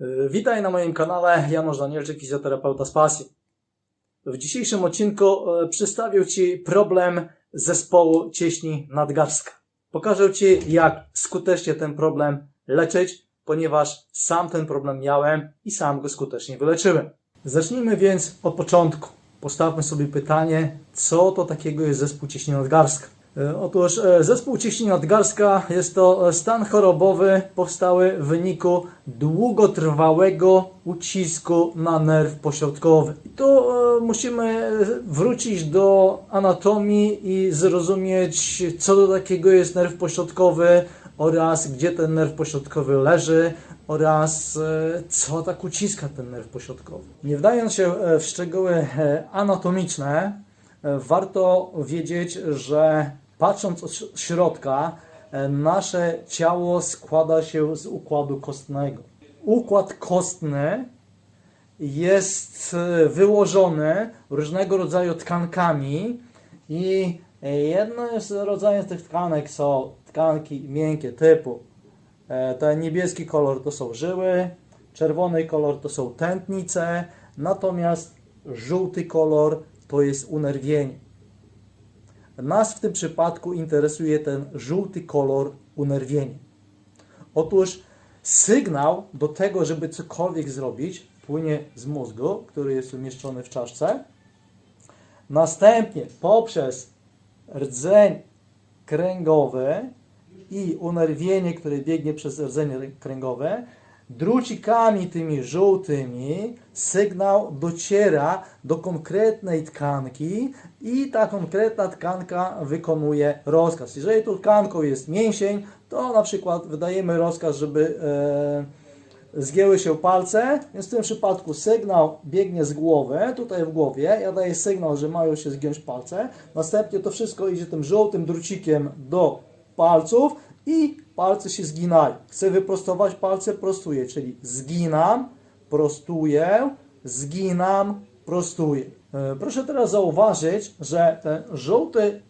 Y, Witaj na moim kanale, Janusz Danielczyk, fizjoterapeuta z pasji. W dzisiejszym odcinku y, przedstawię Ci problem zespołu cieśni nadgarstka. Pokażę Ci, jak skutecznie ten problem leczyć, ponieważ sam ten problem miałem i sam go skutecznie wyleczyłem. Zacznijmy więc od początku. Postawmy sobie pytanie, co to takiego jest zespół cieśni nadgarstka. E, Otóż e, zespół ciśnień nadgarstka jest to e, stan chorobowy powstały w wyniku długotrwałego ucisku na nerw pośrodkowy. I tu musimy wrócić do anatomii i zrozumieć, co to takiego jest nerw pośrodkowy oraz gdzie ten nerw pośrodkowy leży oraz co tak uciska ten nerw pośrodkowy. Nie wdając się w szczegóły anatomiczne, Warto wiedzieć, że patrząc od środka, e, nasze ciało składa się z układu kostnego. Układ kostny jest e, wyłożony różnego rodzaju tkankami i e, jednym z rodzajów tych tkanek są tkanki miękkie typu ten niebieski kolor to są żyły, czerwony kolor to są tętnice, natomiast żółty kolor to jest unerwienie. Nas w tym przypadku interesuje ten żółty kolor unerwienia. Otóż sygnał do tego, żeby cokolwiek zrobić, płynie z mózgu, który jest umieszczony w czaszce. Następnie poprzez rdzeń kręgowy i unerwienie, które biegnie przez rdzenie kręgowe, drucikami tymi żółtymi sygnał dociera do konkretnej tkanki i ta konkretna tkanka wykonuje rozkaz. Jeżeli tą tkanką jest mięsień, to na przykład wydajemy rozkaz, żeby e, zgięły się palce, więc w tym przypadku sygnał biegnie z głowy, tutaj w głowie, ja daję sygnał, że mają się zgiąć palce, następnie to wszystko idzie tym żółtym drucikiem do palców i palce się zginają. Chcę wyprostować palce, prostuję, czyli zginam, prostuję, zginam, prostuję. E, Proszę teraz zauważyć, że ten żółty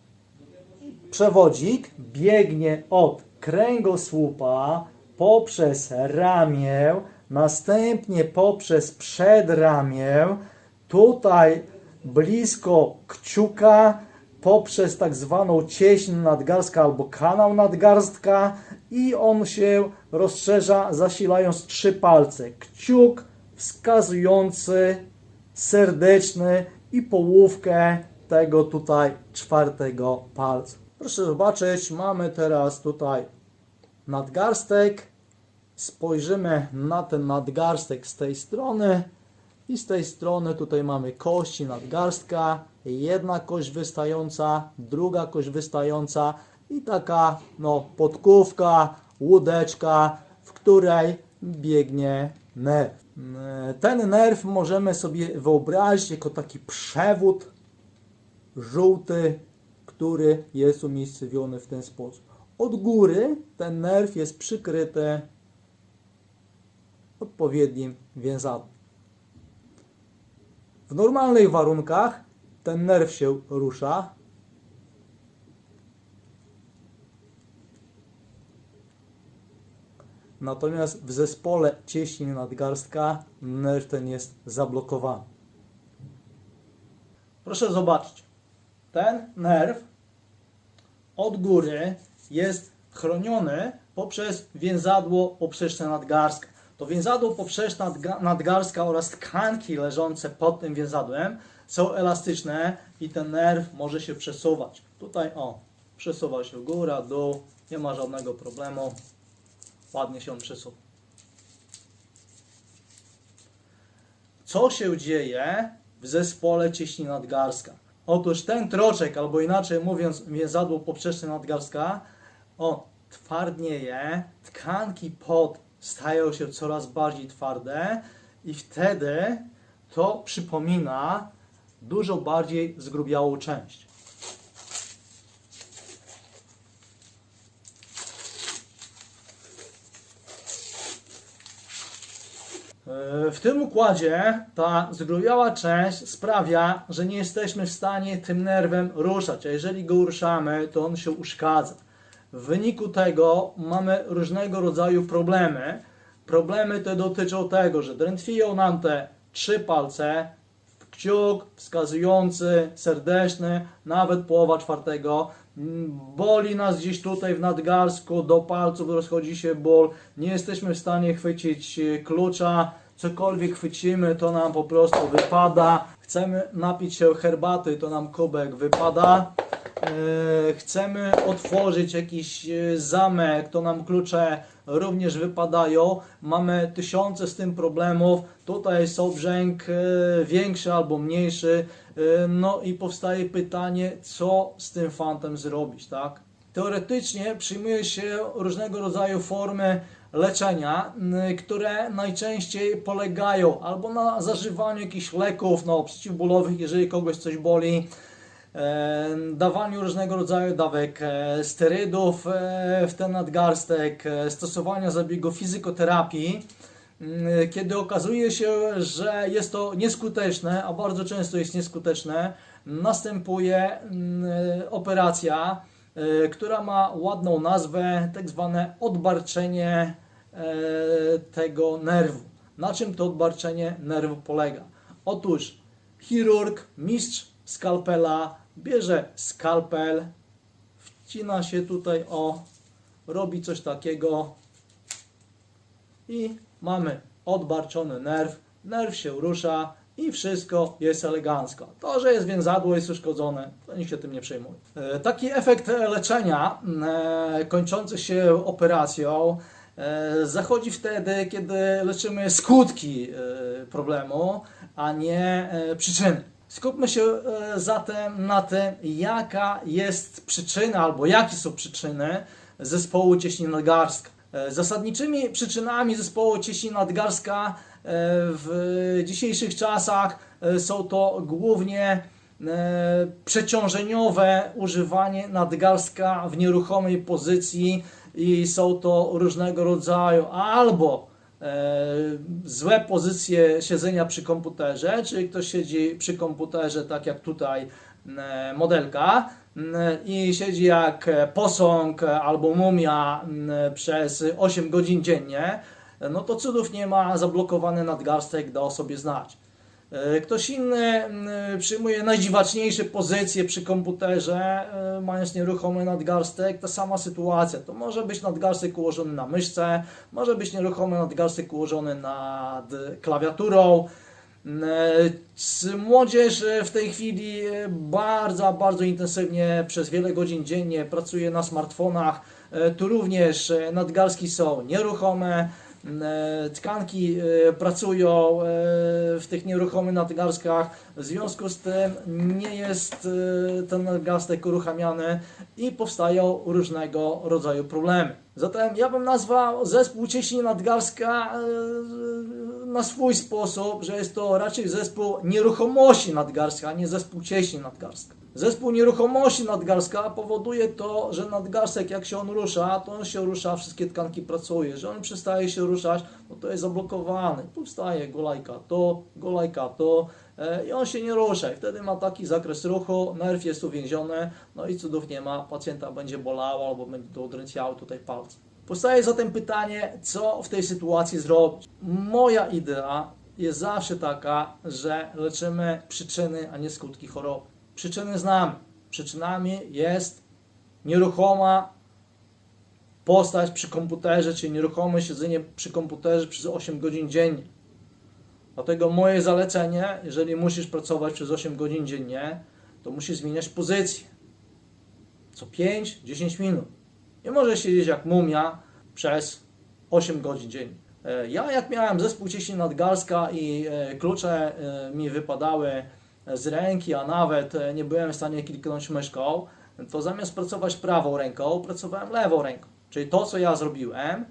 przewodzik biegnie od kręgosłupa poprzez ramię, następnie poprzez przedramię, tutaj blisko kciuka, poprzez tak zwaną cieśń nadgarstka albo kanał nadgarstka i on się rozszerza zasilając trzy palce. Kciuk wskazujący, serdeczny i połówkę tego tutaj czwartego palca. Proszę zobaczyć, mamy teraz tutaj nadgarstek. Spojrzymy na ten nadgarstek z tej strony i z tej strony tutaj mamy kości nadgarstka, jedna kość wystająca, druga kość wystająca i taka no podkówka, łódeczka, w której biegnie nerw. E, Ten nerw możemy sobie wyobrazić jako taki przewód żółty, który jest umiejscowiony w ten sposób. Od góry ten nerw jest przykryty odpowiednim więzadłem. W normalnych warunkach ten nerw się rusza. Natomiast w zespole cieśni nadgarstka nerw ten jest zablokowany. Proszę zobaczyć. Ten nerw od góry jest chroniony poprzez więzadło poprzeczne nadgarstka. To więzadło poprzeczne nadga- nadgarstka oraz tkanki leżące pod tym więzadłem są elastyczne i ten nerw może się przesuwać. Tutaj o, przesuwa się góra, dół, nie ma żadnego problemu. Ładnie się on przesuwa. Co się dzieje w zespole cieśni nadgarstka? Otóż ten troczek, albo inaczej mówiąc, więzadło poprzeczne nadgarstka, on twardnieje, tkanki pod stają się coraz bardziej twarde i wtedy to przypomina dużo bardziej zgrubiałą część. W tym układzie ta zgrubiała część sprawia, że nie jesteśmy w stanie tym nerwem ruszać, a jeżeli go ruszamy, to on się uszkadza. W wyniku tego mamy różnego rodzaju problemy. Problemy te dotyczą tego, że drętwiją nam te trzy palce, kciuk wskazujący, serdeczny, nawet połowa czwartego. Mm, Boli nas gdzieś tutaj w nadgarstku, do palców rozchodzi się ból, nie jesteśmy w stanie chwycić e, klucza, cokolwiek chwycimy, to nam po prostu wypada. Chcemy napić się herbaty, to nam kubek wypada. E, chcemy otworzyć jakiś e, zamek, to nam klucze również wypadają. Mamy tysiące z tym problemów. Tutaj jest obrzęk e, większy albo mniejszy. No i powstaje pytanie, co z tym fantem zrobić, tak? Teoretycznie przyjmuje się różnego rodzaju formy leczenia, które najczęściej polegają albo na zażywaniu jakichś leków no, przeciwbólowych, jeżeli kogoś coś boli, e, dawaniu różnego rodzaju dawek e, sterydów e, w ten nadgarstek, stosowania zabiegu fizykoterapii, kiedy okazuje się, że jest to nieskuteczne, a bardzo często jest nieskuteczne, następuje operacja, która ma ładną nazwę, tak zwane odbarczenie tego nerwu. Na czym to odbarczenie nerwu polega? Otóż chirurg, mistrz skalpela bierze skalpel, wcina się tutaj o, robi coś takiego i mamy odbarczony nerw, nerw się rusza i wszystko jest elegancko. To, że jest więzadło, jest uszkodzone, to nikt się tym nie przejmuje. E, Taki efekt leczenia e, kończący się operacją e, zachodzi wtedy, kiedy leczymy skutki e, problemu, a nie e, przyczyny. Skupmy się e, zatem na tym, jaka jest przyczyna albo jakie są przyczyny zespołu cieśni nadgarstka. E, Zasadniczymi przyczynami zespołu cieśni nadgarstka e, w dzisiejszych czasach e, są to głównie e, przeciążeniowe używanie nadgarstka w nieruchomej pozycji i są to różnego rodzaju albo e, złe pozycje siedzenia przy komputerze, czyli ktoś siedzi przy komputerze tak jak tutaj e, modelka i siedzi jak posąg albo mumia przez 8 godzin dziennie, no to cudów nie ma, zablokowany nadgarstek da o sobie znać. E, Ktoś inny mm, przyjmuje najdziwaczniejsze pozycje przy komputerze, e, mając nieruchomy nadgarstek. Ta sama sytuacja. To może być nadgarstek ułożony na myszce, może być nieruchomy nadgarstek ułożony nad klawiaturą. Mm, e, Młodzież e, w tej chwili e, bardzo, bardzo intensywnie przez wiele godzin dziennie pracuje na smartfonach. E, Tu również e, nadgarstki są nieruchome. E, Tkanki e, pracują e, w tych nieruchomych nadgarstkach, w związku z tym nie jest ten nadgarstek uruchamiany i powstają różnego rodzaju problemy. Zatem ja bym nazwał zespół cieśni nadgarstka na swój sposób, że jest to raczej zespół nieruchomości nadgarstka, a nie zespół cieśni nadgarstka. Zespół nieruchomości nadgarstka powoduje to, że nadgarstek jak się on rusza, to on się rusza, wszystkie tkanki pracuje. Że on przestaje się ruszać, no to jest zablokowany. Powstaje golajka to, golajka to e, i on się nie rusza. I wtedy ma taki zakres ruchu, nerw jest uwięziony, no i cudów nie ma, pacjenta będzie bolało albo będzie to udręciało tutaj palce. Powstaje zatem pytanie, co w tej sytuacji zrobić. Moja idea jest zawsze taka, że leczymy przyczyny, a nie skutki choroby. Przyczyny znamy. Przyczynami jest nieruchoma postać przy komputerze, czyli nieruchome siedzenie przy komputerze przez 8 godzin dziennie. Dlatego moje zalecenie, jeżeli musisz pracować przez 8 godzin dziennie, to musisz zmieniać pozycję. Co 5-10 minut. Nie możesz siedzieć jak mumia przez 8 godzin dziennie. E, Ja jak miałem zespół ciśni nadgarska i e, klucze e, mi wypadały z ręki, a nawet e, nie byłem w stanie kliknąć myszką, to zamiast pracować prawą ręką, pracowałem lewą ręką. Czyli to, co ja zrobiłem,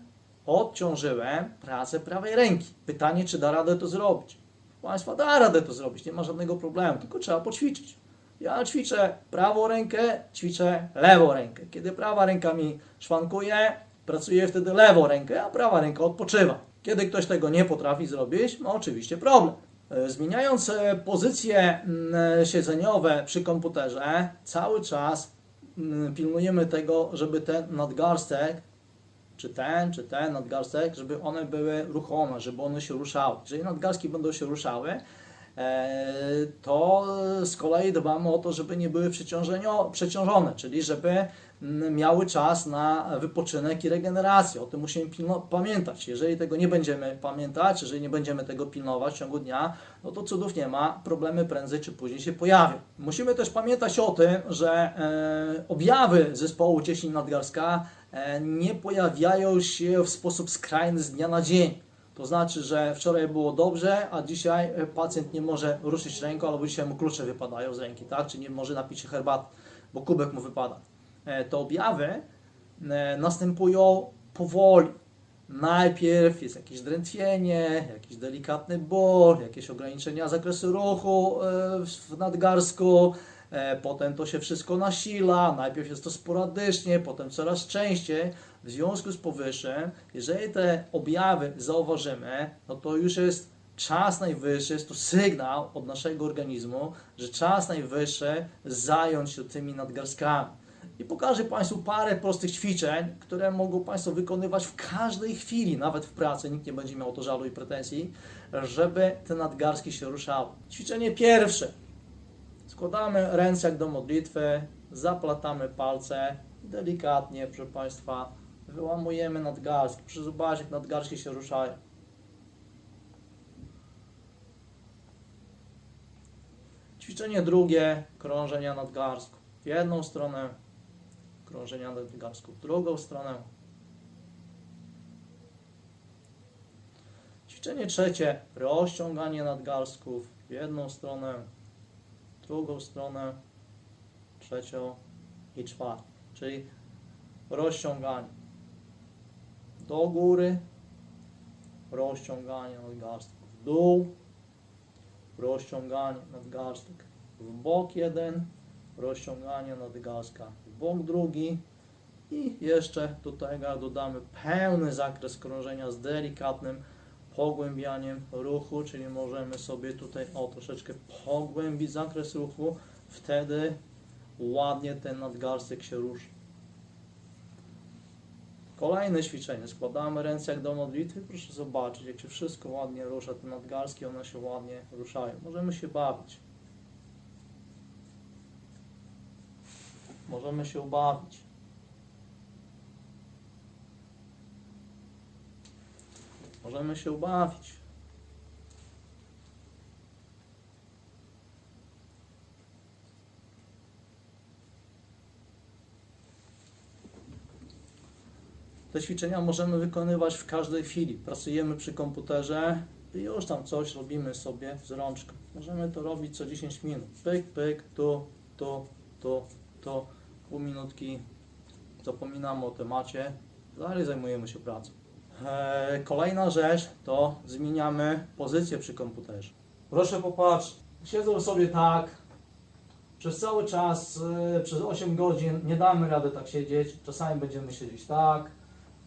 odciążyłem pracę prawej ręki. Pytanie, czy da radę to zrobić? Państwa da radę to zrobić, nie ma żadnego problemu, tylko trzeba poćwiczyć. Ja ćwiczę prawą rękę, ćwiczę lewą rękę. Kiedy prawa ręka mi szwankuje, pracuję wtedy lewą rękę, a prawa ręka odpoczywa. Kiedy ktoś tego nie potrafi zrobić, ma oczywiście problem. E, Zmieniając e, pozycje mm, siedzeniowe przy komputerze, cały czas mm, pilnujemy tego, żeby ten nadgarstek czy ten, czy ten nadgarstek, żeby one były ruchome, żeby one się ruszały. Jeżeli nadgarstki będą się ruszały, e, to z kolei dbamy o to, żeby nie były przeciążone, czyli żeby miały czas na wypoczynek i regenerację. O tym musimy pamiętać. Jeżeli tego nie będziemy pamiętać, jeżeli nie będziemy tego pilnować w ciągu dnia, no to cudów nie ma, problemy prędzej czy później się pojawią. Musimy też pamiętać o tym, że e, objawy zespołu cieśni nadgarstka e, nie pojawiają się w sposób skrajny z dnia na dzień. To znaczy, że wczoraj było dobrze, a dzisiaj e, pacjent nie może ruszyć ręką, albo dzisiaj mu klucze wypadają z ręki, tak? Czy nie może napić się herbaty, bo kubek mu wypada. E, Te objawy e, następują powoli. Najpierw jest jakieś drętwienie, jakiś delikatny ból, jakieś ograniczenia zakresu ruchu e, w nadgarstku, e, potem to się wszystko nasila, najpierw jest to sporadycznie, potem coraz częściej. W związku z powyższym, jeżeli te objawy zauważymy, no to już jest czas najwyższy, jest to sygnał od naszego organizmu, że czas najwyższy zająć się tymi nadgarstkami. I pokażę Państwu parę prostych ćwiczeń, które mogą Państwo wykonywać w każdej chwili, nawet w pracy, nikt nie będzie miał to żalu i pretensji, żeby te nadgarstki się ruszały. Ćwiczenie pierwsze. Składamy ręce jak do modlitwy, zaplatamy palce delikatnie, proszę Państwa, wyłamujemy nadgarstki. Proszę zobaczyć, jak nadgarstki się ruszają. Ćwiczenie drugie, krążenia nadgarstków. W jedną stronę, krążenia nadgarstków w drugą stronę. Ćwiczenie trzecie, rozciąganie nadgarstków w jedną stronę, drugą stronę, trzecią i czwartą. Czyli rozciąganie do góry, rozciąganie nadgarstków w dół, rozciąganie nadgarstek w bok jeden, rozciąganie nadgarstka bok drugi i jeszcze do tego dodamy pełny zakres krążenia z delikatnym pogłębianiem ruchu, czyli możemy sobie tutaj o troszeczkę pogłębić zakres ruchu, wtedy ładnie ten nadgarstek się ruszy. Kolejne ćwiczenie. Składamy ręce jak do modlitwy. Proszę zobaczyć, jak się wszystko ładnie rusza, te nadgarstki, one się ładnie ruszają. Możemy się bawić. Możemy się ubawić. Możemy się ubawić. Te ćwiczenia możemy wykonywać w każdej chwili. Pracujemy przy komputerze i już tam coś robimy sobie z rączką. Możemy to robić co 10 minut. Pyk, pyk, tu, tu, tu, tu. Pół minutki. Zapominamy o temacie. Dalej zajmujemy się pracą. Eee, kolejna rzecz to zmieniamy pozycję przy komputerze. Proszę popatrzeć. Siedzą sobie tak, przez cały czas, y, przez 8 godzin nie damy rady tak siedzieć. Czasami będziemy siedzieć tak,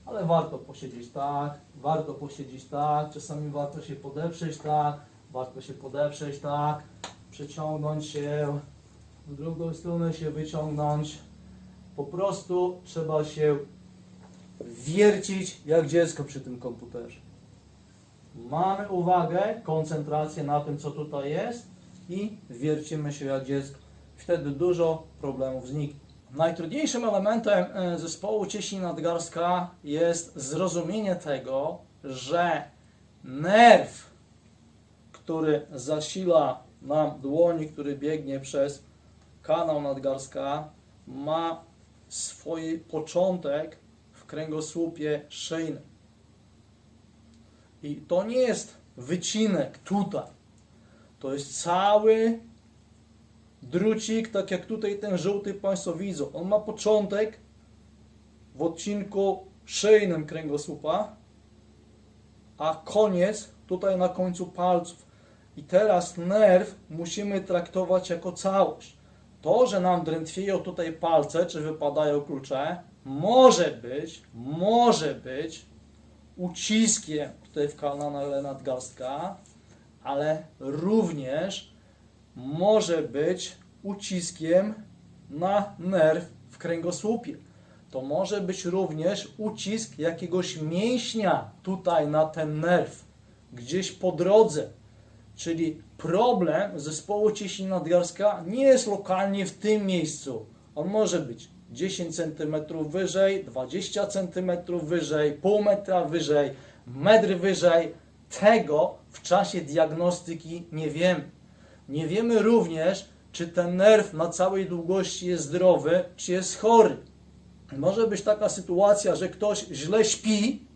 ale warto posiedzieć tak, warto posiedzieć tak, czasami warto się podeprzeć tak, warto się podeprzeć tak, przeciągnąć się, w drugą stronę się wyciągnąć. Po prostu trzeba się wiercić jak dziecko przy tym komputerze. Mamy uwagę, koncentrację na tym, co tutaj jest i wiercimy się jak dziecko. Wtedy dużo problemów zniknie. Najtrudniejszym elementem e, zespołu cieśni nadgarstka jest zrozumienie tego, że nerw, który zasila nam dłoni, który biegnie przez kanał nadgarstka, ma swój początek w kręgosłupie szyjnym. I to nie jest wycinek tutaj. To jest cały drucik, tak jak tutaj ten żółty Państwo widzą. On ma początek w odcinku szyjnym kręgosłupa, a koniec tutaj na końcu palców. I teraz nerw musimy traktować jako całość. To, że nam drętwieją tutaj palce, czy wypadają klucze, może być, może być uciskiem tutaj w kanale nadgarstka, ale również może być uciskiem na nerw w kręgosłupie. to może być również ucisk jakiegoś mięśnia tutaj na ten nerw, gdzieś po drodze. Czyli problem zespołu ciśni nadgarstka nie jest lokalnie w tym miejscu. On może być 10 cm wyżej, 20 cm wyżej, pół metra wyżej, metr wyżej. Tego w czasie diagnostyki nie wiemy. Nie wiemy również, czy ten nerw na całej długości jest zdrowy, czy jest chory. Może być taka sytuacja, że ktoś źle śpi,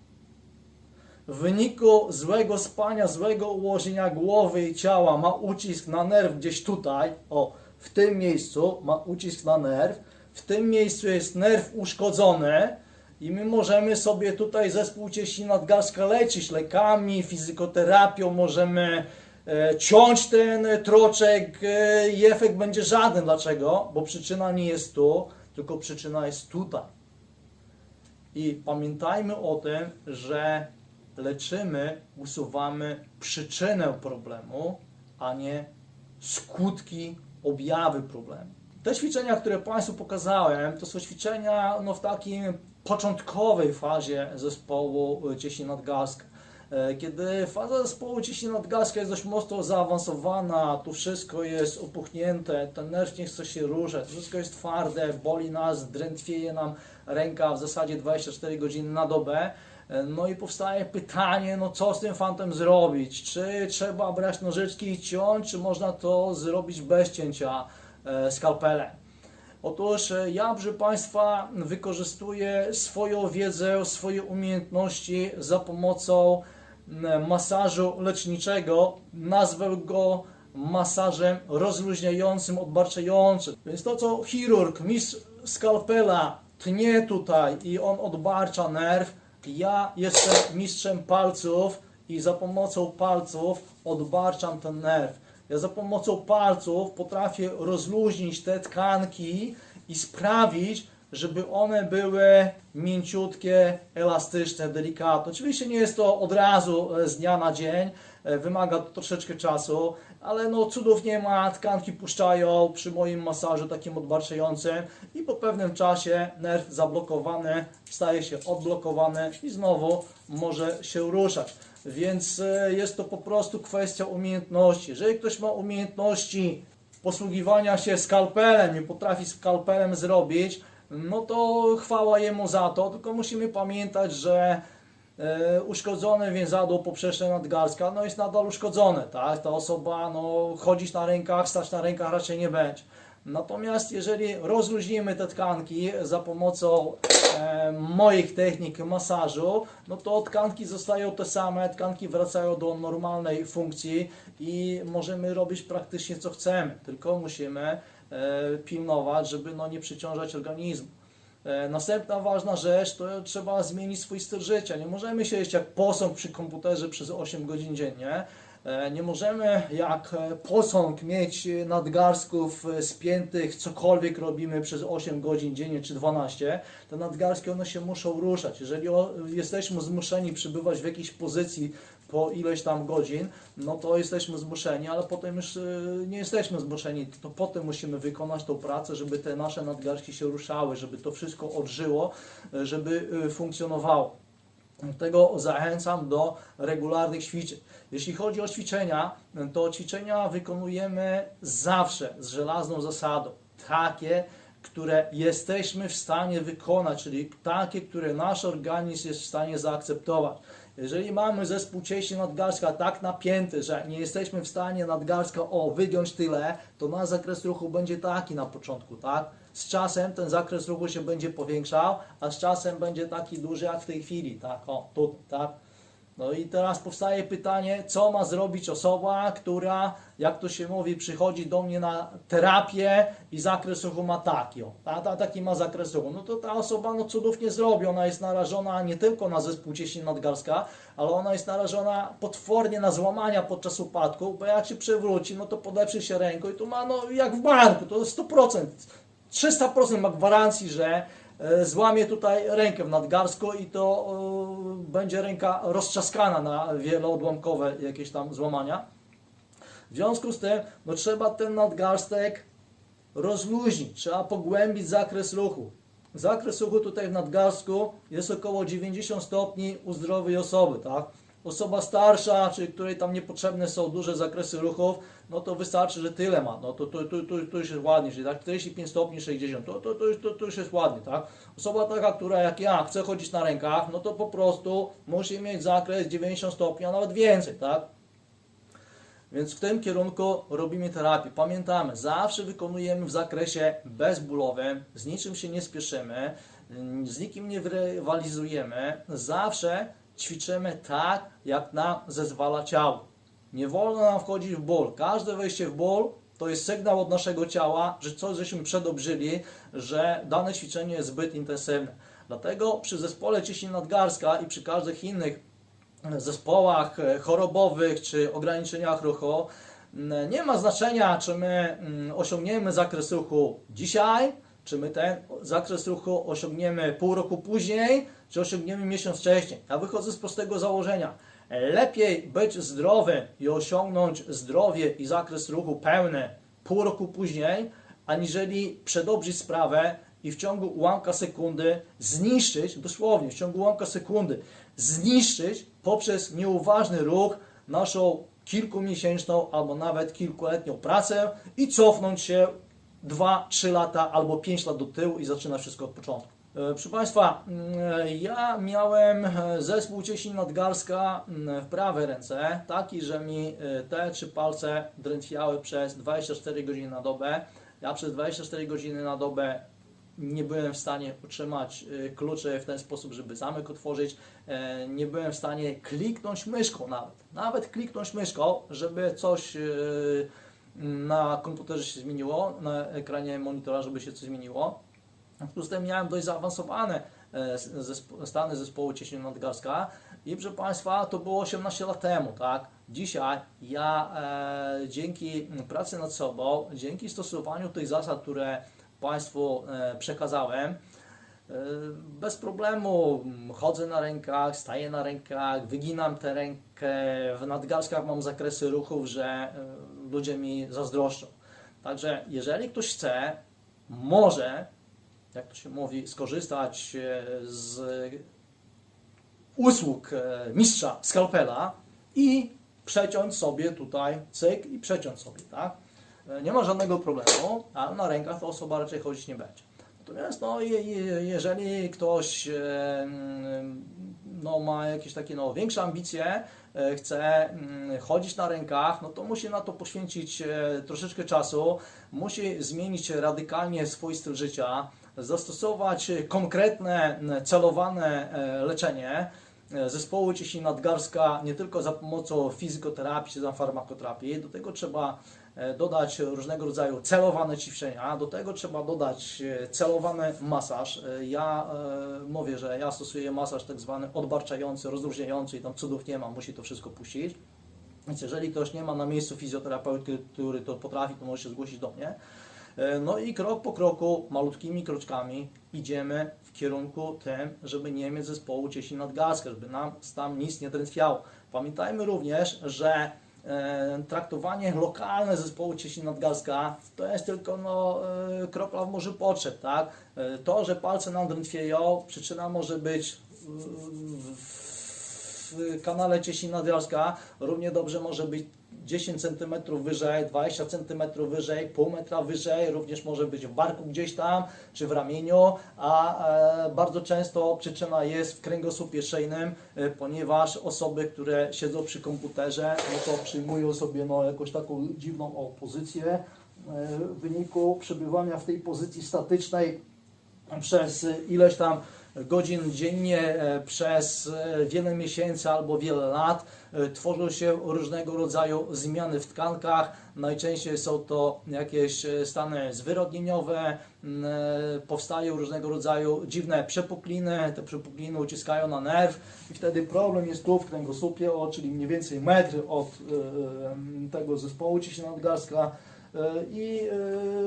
w wyniku złego spania, złego ułożenia głowy i ciała ma ucisk na nerw gdzieś tutaj, o, w tym miejscu ma ucisk na nerw, w tym miejscu jest nerw uszkodzony i my możemy sobie tutaj zespół ciśni nadgarstka leczyć lekami, fizykoterapią, możemy e, ciąć ten troczek e, i efekt będzie żaden. Dlaczego? Bo przyczyna nie jest tu, tylko przyczyna jest tutaj. I pamiętajmy o tym, że leczymy, usuwamy przyczynę problemu, a nie skutki, objawy problemu. Te ćwiczenia, które Państwu pokazałem, to są ćwiczenia no, w takiej początkowej fazie zespołu e, ciśni nadgarstka. E, Kiedy faza zespołu ciśni nadgarstka jest dość mocno zaawansowana, tu wszystko jest opuchnięte, ten nerw nie chce się ruszać, wszystko jest twarde, boli nas, drętwieje nam ręka w zasadzie 24 godziny na dobę, no i powstaje pytanie, no co z tym fantem zrobić? Czy trzeba brać nożyczki i ciąć, czy można to zrobić bez cięcia e, skalpelem? Otóż e, ja, proszę Państwa, wykorzystuję swoją wiedzę, swoje umiejętności za pomocą masażu leczniczego. Nazwę go masażem rozluźniającym, odbarczającym. Więc to, co chirurg, mistrz skalpela tnie tutaj i on odbarcza nerw, ja jestem mistrzem palców i za pomocą palców odbarczam ten nerw. Ja za pomocą palców potrafię rozluźnić te tkanki i sprawić, żeby one były mięciutkie, elastyczne, delikatne. Oczywiście nie jest to od razu e, z dnia na dzień, e, wymaga to troszeczkę czasu, ale no cudów nie ma, tkanki puszczają przy moim masażu takim odbarczającym i po pewnym czasie nerw zablokowany staje się odblokowany i znowu może się ruszać. Więc e, jest to po prostu kwestia umiejętności. Jeżeli ktoś ma umiejętności posługiwania się skalpelem i potrafi skalpelem zrobić, no to chwała jemu za to, tylko musimy pamiętać, że uszkodzone więzadło poprzeczne nadgarstka no jest nadal uszkodzone, tak? Ta osoba no, chodzić na rękach, stać na rękach raczej nie będzie. Natomiast jeżeli rozluźnimy te tkanki za pomocą e, moich technik masażu, no to tkanki zostają te same, tkanki wracają do normalnej funkcji i możemy robić praktycznie co chcemy, tylko musimy e, pilnować, żeby no, nie przyciążać organizmu. E, Następna ważna rzecz to trzeba zmienić swój styl życia. Nie możemy siedzieć jak posąg przy komputerze przez 8 godzin dziennie. E, Nie możemy jak e, posąg mieć nadgarstków spiętych, cokolwiek robimy przez 8 godzin dziennie czy 12. Te nadgarstki one się muszą ruszać. Jeżeli jesteśmy zmuszeni przybywać w jakiejś pozycji po ileś tam godzin, no to jesteśmy zmuszeni, ale potem już e, nie jesteśmy zmuszeni. To potem musimy wykonać tą pracę, żeby te nasze nadgarstki się ruszały, żeby to wszystko odżyło, e, żeby e, funkcjonowało. Tego zachęcam do regularnych ćwiczeń. Jeśli chodzi o ćwiczenia, to ćwiczenia wykonujemy zawsze z żelazną zasadą. Takie, które jesteśmy w stanie wykonać, czyli takie, które nasz organizm jest w stanie zaakceptować. Jeżeli mamy zespół cięści nadgarstka tak napięty, że nie jesteśmy w stanie nadgarstka o wygiąć tyle, to nasz zakres ruchu będzie taki na początku, tak? Z czasem ten zakres ruchu się będzie powiększał, a z czasem będzie taki duży jak w tej chwili, tak? O, tu, tak? No i teraz powstaje pytanie, co ma zrobić osoba, która, jak to się mówi, przychodzi do mnie na terapię i zakres ruchu ma taki, o, ta, ta, taki ma zakres ruchu. No to ta osoba no, cudów nie zrobi, ona jest narażona nie tylko na zespół ciśnień nadgarstka, ale ona jest narażona potwornie na złamania podczas upadku, bo jak się przewróci, no to podeprzy się ręką i tu ma no jak w banku, to jest 100%, 300% ma gwarancji, że złamie tutaj rękę w nadgarstku i to e, będzie ręka roztrzaskana na wieloodłamkowe jakieś tam złamania. W związku z tym no, trzeba ten nadgarstek rozluźnić, trzeba pogłębić zakres ruchu. Zakres ruchu tutaj w nadgarstku jest około 90 stopni u zdrowej osoby, tak? Osoba starsza, czy której tam niepotrzebne są duże zakresy ruchów, no to wystarczy, że tyle ma. No to, to, to, to, to już jest ładnie, czyli tak 45 stopni, 60, to, to, to, to, to już jest ładnie, tak? Osoba taka, która jak ja chce chodzić na rękach, no to po prostu musi mieć zakres 90 stopni, a nawet więcej, tak? Więc w tym kierunku robimy terapię. Pamiętamy, zawsze wykonujemy w zakresie bezbólowym, z niczym się nie spieszymy, z nikim nie rywalizujemy, zawsze ćwiczymy tak, jak nam zezwala ciało. Nie wolno nam wchodzić w ból. Każde wejście w ból to jest sygnał od naszego ciała, że coś żeśmy przedobrzyli, że dane ćwiczenie jest zbyt intensywne. Dlatego przy zespole ciśnień nadgarstka i przy każdych innych zespołach chorobowych czy ograniczeniach ruchu nie ma znaczenia, czy my mm, osiągniemy zakres ruchu dzisiaj, czy my ten zakres ruchu osiągniemy pół roku później, czy osiągniemy miesiąc wcześniej. Ja wychodzę z prostego założenia. Lepiej być zdrowy i osiągnąć zdrowie i zakres ruchu pełny pół roku później, aniżeli przedobrzyć sprawę i w ciągu ułamka sekundy zniszczyć, dosłownie w ciągu ułamka sekundy, zniszczyć poprzez nieuważny ruch naszą kilkumiesięczną albo nawet kilkuletnią pracę i cofnąć się 2-3 lata albo 5 lat do tyłu i zaczyna wszystko od początku. E, Proszę Państwa, mm, ja miałem e, zespół ciśnień nadgarstka mm, w prawej ręce, taki, że mi e, te trzy palce drętwiały przez 24 godziny na dobę. Ja przez 24 godziny na dobę nie byłem w stanie utrzymać kluczy w ten sposób, żeby zamek otworzyć. E, Nie byłem w stanie kliknąć myszką nawet. Nawet kliknąć myszką, żeby coś na komputerze się zmieniło, na ekranie monitora, żeby się coś zmieniło. W związku z tym miałem dość zaawansowane e, stany zespołu ciśnienia nadgarstka i proszę Państwa, to było 18 lat temu, tak? Dzisiaj ja e, dzięki pracy nad sobą, dzięki stosowaniu tych zasad, które Państwu e, przekazałem, e, bez problemu chodzę na rękach, staję na rękach, wyginam tę rękę, w nadgarstkach mam zakresy ruchów, że e, ludzie mi zazdroszczą. Także jeżeli ktoś chce, może, jak to się mówi, skorzystać e, z usług e, mistrza skalpela i przeciąć sobie tutaj cyk i przeciąć sobie, tak? E, Nie ma żadnego problemu, a na rękach to osoba raczej chodzić nie będzie. Natomiast no, je, je, jeżeli ktoś no, ma jakieś takie no, większe ambicje, chce mm, chodzić na rękach, no to musi na to poświęcić e, troszeczkę czasu, musi zmienić radykalnie swój styl życia, zastosować konkretne, celowane e, leczenie. e, zespołu ciśnień nadgarstka nie tylko za pomocą fizykoterapii czy za farmakoterapii, do tego trzeba e, dodać różnego rodzaju celowane ćwiczenia, do tego trzeba dodać e, celowany masaż. E, Ja e, mówię, że ja stosuję masaż tak zwany odbarczający, rozluźniający i tam cudów nie ma, musi to wszystko puścić. Więc jeżeli ktoś nie ma na miejscu fizjoterapeuty, który to potrafi, to może się zgłosić do mnie. E, No i krok po kroku, malutkimi kroczkami idziemy w kierunku tym, żeby nie mieć zespołu ciśnień nadgarstka, żeby nam tam nic nie drętwiało. Pamiętajmy również, że e, traktowanie lokalne zespołu ciśnień nadgarstka to jest tylko no, e, kropla w morzu potrzeb, tak? E, to, że palce nam drętwieją, przyczyna może być w, w kanale ciśnień nadgarstka, równie dobrze może być 10 cm wyżej, 20 cm wyżej, pół metra wyżej, również może być w barku gdzieś tam, czy w ramieniu, a e, bardzo często przyczyna jest w kręgosłupie szyjnym, e, ponieważ osoby, które siedzą przy komputerze, no to przyjmują sobie no, jakąś taką dziwną pozycję e, w wyniku przebywania w tej pozycji statycznej przez ileś tam godzin dziennie, e, przez e, wiele miesięcy albo wiele lat e, tworzą się różnego rodzaju zmiany w tkankach. Najczęściej są to jakieś stany zwyrodnieniowe, powstają różnego rodzaju dziwne przepukliny, te przepukliny uciskają na nerw i wtedy problem jest tu w kręgosłupie, czyli mniej więcej metr od tego zespołu ciśnienia nadgarstka. E, I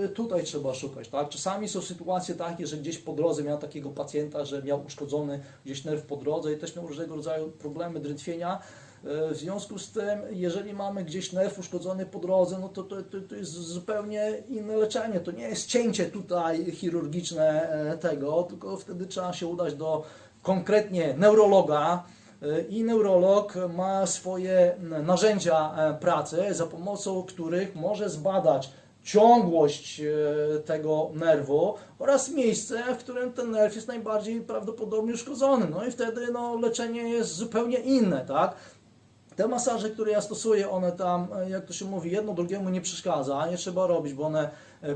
e, tutaj trzeba szukać. Tak? Czasami są sytuacje takie, że gdzieś po drodze miał takiego pacjenta, że miał uszkodzony gdzieś nerw po drodze i też miał różnego rodzaju problemy drętwienia. E, W związku z tym, jeżeli mamy gdzieś nerw uszkodzony po drodze, no to, to, to, jest zupełnie inne leczenie. To nie jest cięcie tutaj chirurgiczne tego, tylko wtedy trzeba się udać do konkretnie neurologa. E, I neurolog ma swoje narzędzia e, pracy, za pomocą których może zbadać ciągłość e, tego nerwu oraz miejsce, w którym ten nerw jest najbardziej prawdopodobnie uszkodzony. No i wtedy no, leczenie jest zupełnie inne, tak? Te masaże, które ja stosuję, one tam, jak to się mówi, jedno drugiemu nie przeszkadza, nie trzeba robić, bo one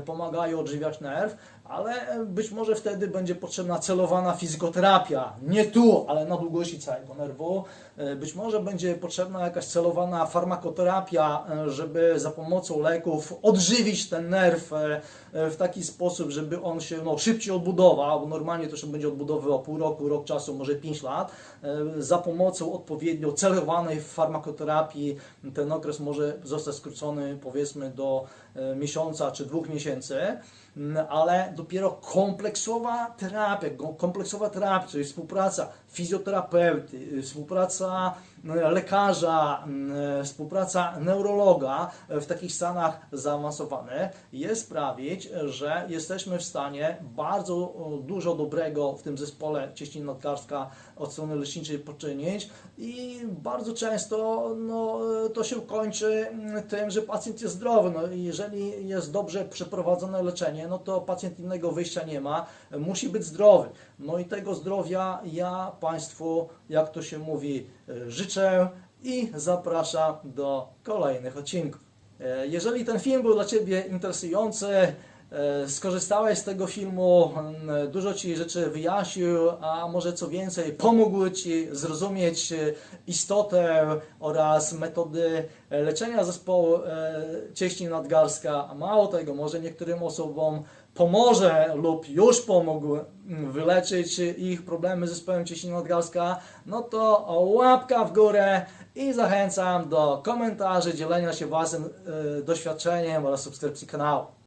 pomagają odżywiać nerw, ale e, być może wtedy będzie potrzebna celowana fizykoterapia, nie tu, ale na długości całego nerwu. E, Być może będzie potrzebna jakaś celowana farmakoterapia, e, żeby za pomocą leków odżywić ten nerw e, w taki sposób, żeby on się no, szybciej odbudował, normalnie to się będzie odbudowywał pół roku, rok czasu, może 5 lat. Za pomocą odpowiednio celowanej farmakoterapii ten okres może zostać skrócony powiedzmy do miesiąca czy dwóch miesięcy, m, ale dopiero kompleksowa terapia, kompleksowa terapia, czyli współpraca fizjoterapeuty, y, współpraca lekarza, y, współpraca neurologa w takich stanach zaawansowanych jest sprawić, że jesteśmy w stanie bardzo dużo dobrego w tym zespole cieśniny nadgarstka od strony leczniczej poczynić i bardzo często no, to się kończy mm, tym, że pacjent jest zdrowy. No, jeżeli jest dobrze przeprowadzone leczenie, no to pacjent innego wyjścia nie ma, musi być zdrowy. No i tego zdrowia ja Państwu, jak to się mówi, e, życzę i zapraszam do kolejnych odcinków. E, Jeżeli ten film był dla Ciebie interesujący, e, skorzystałeś z tego filmu, dużo Ci rzeczy wyjaśnił, a może co więcej, pomógł Ci zrozumieć e, istotę oraz metody leczenia zespołu cieśni nadgarska, a mało tego, może niektórym osobom pomoże lub już pomógł wyleczyć ich problemy z zespołem cieśniny nadgarska, no to łapka w górę i zachęcam do komentarzy, dzielenia się własnym e, doświadczeniem oraz subskrypcji kanału.